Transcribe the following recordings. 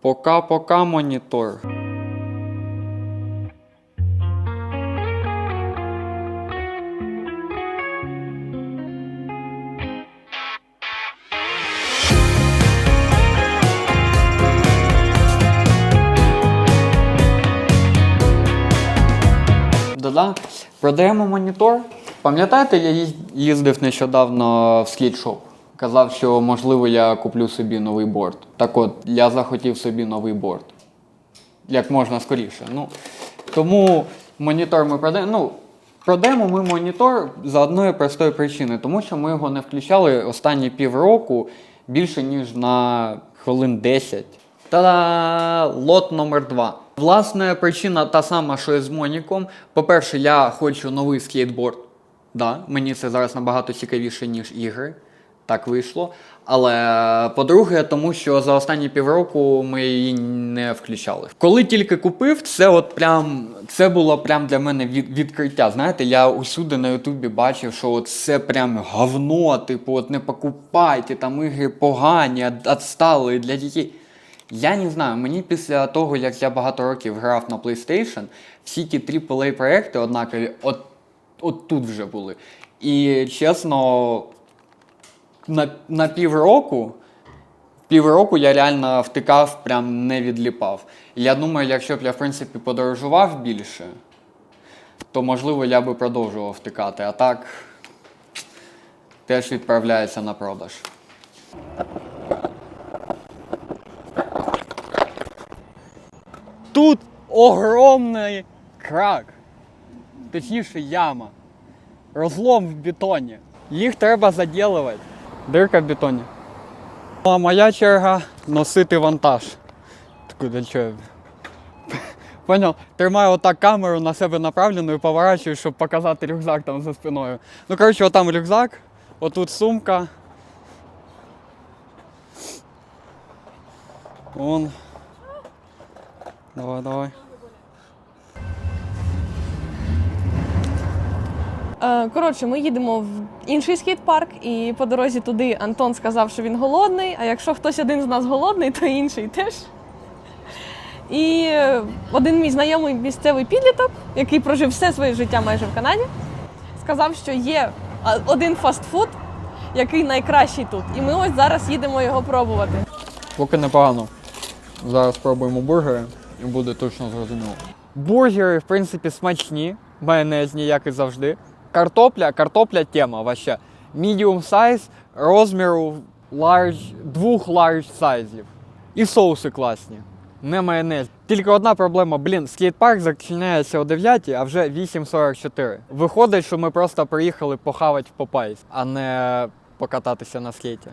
Пока-пока монітор. Да-да. Продаємо монітор. Пам'ятаєте, я їздив нещодавно в слідшоп. Казав, що можливо я куплю собі новий борт. Так от, я захотів собі новий борт. Як можна скоріше. Ну, тому монітор ми продаємо. Ну, продаємо ми монітор за одної простої причини, тому що ми його не включали останні півроку більше, ніж на хвилин 10. Та лот номер 2. Власне, причина та сама, що і з Моніком. По-перше, я хочу новий скейтборд. Да, мені це зараз набагато цікавіше, ніж ігри. Так вийшло. Але по-друге, тому що за останні півроку ми її не включали. Коли тільки купив, це от прям це було прям для мене від, відкриття. Знаєте, я усюди на Ютубі бачив, що це прям говно, типу, от не покупайте, там ігри погані, відстали для дітей. Я не знаю, мені після того, як я багато років грав на PlayStation, всі ті AAA проекти однакові, от, от тут вже були. І чесно, на, на півроку, півроку я реально втикав, прям не відліпав. Я думаю, якщо б я, в принципі, подорожував більше, то можливо я би продовжував втикати. А так теж відправляється на продаж. Тут огромний крак. Точніше яма. Розлом в бетоні. Їх треба заділувати. Дирка в бетоні. Ну, А моя черга носити вантаж. Таку для чого? Поняв? Тримаю отак камеру на себе направлену і поворачую, щоб показати рюкзак там за спиною. Ну, коротше, отам рюкзак, отут сумка. Вон. Давай, давай. Коротше, ми їдемо в інший скейт-парк, і по дорозі туди Антон сказав, що він голодний. А якщо хтось один з нас голодний, то інший теж. І е, один мій знайомий місцевий підліток, який прожив все своє життя майже в Канаді, сказав, що є один фастфуд, який найкращий тут. І ми ось зараз їдемо його пробувати. Поки непогано. Зараз спробуємо бургери і буде точно зрозуміло. Бургери, в принципі, смачні, майонезні, як і завжди. Картопля, картопля тема вообще. Medium size, розміру large, двох large сайзів. І соуси класні. Не майонез. Тільки одна проблема, блін, скейт-парк зачиняється о 9, а вже 8.44. Виходить, що ми просто приїхали похавати в Попайс, а не покататися на скейті.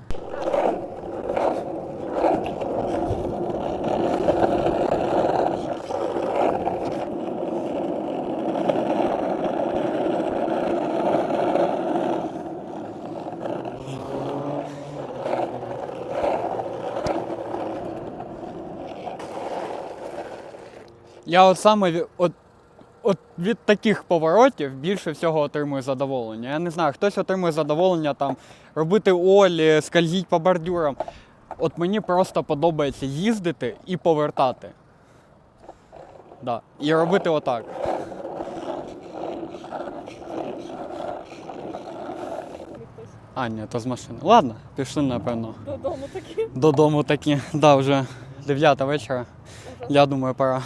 Я от саме від, от, от від таких поворотів більше всього отримую задоволення. Я не знаю, хтось отримує задоволення там робити олі, скользіть по бордюрам. От мені просто подобається їздити і повертати. Да. І робити отак. А, ні, то з машини. Ладно, пішли, напевно. Додому таки. Додому такі. Да, вже 9 вечора. Я думаю, пора.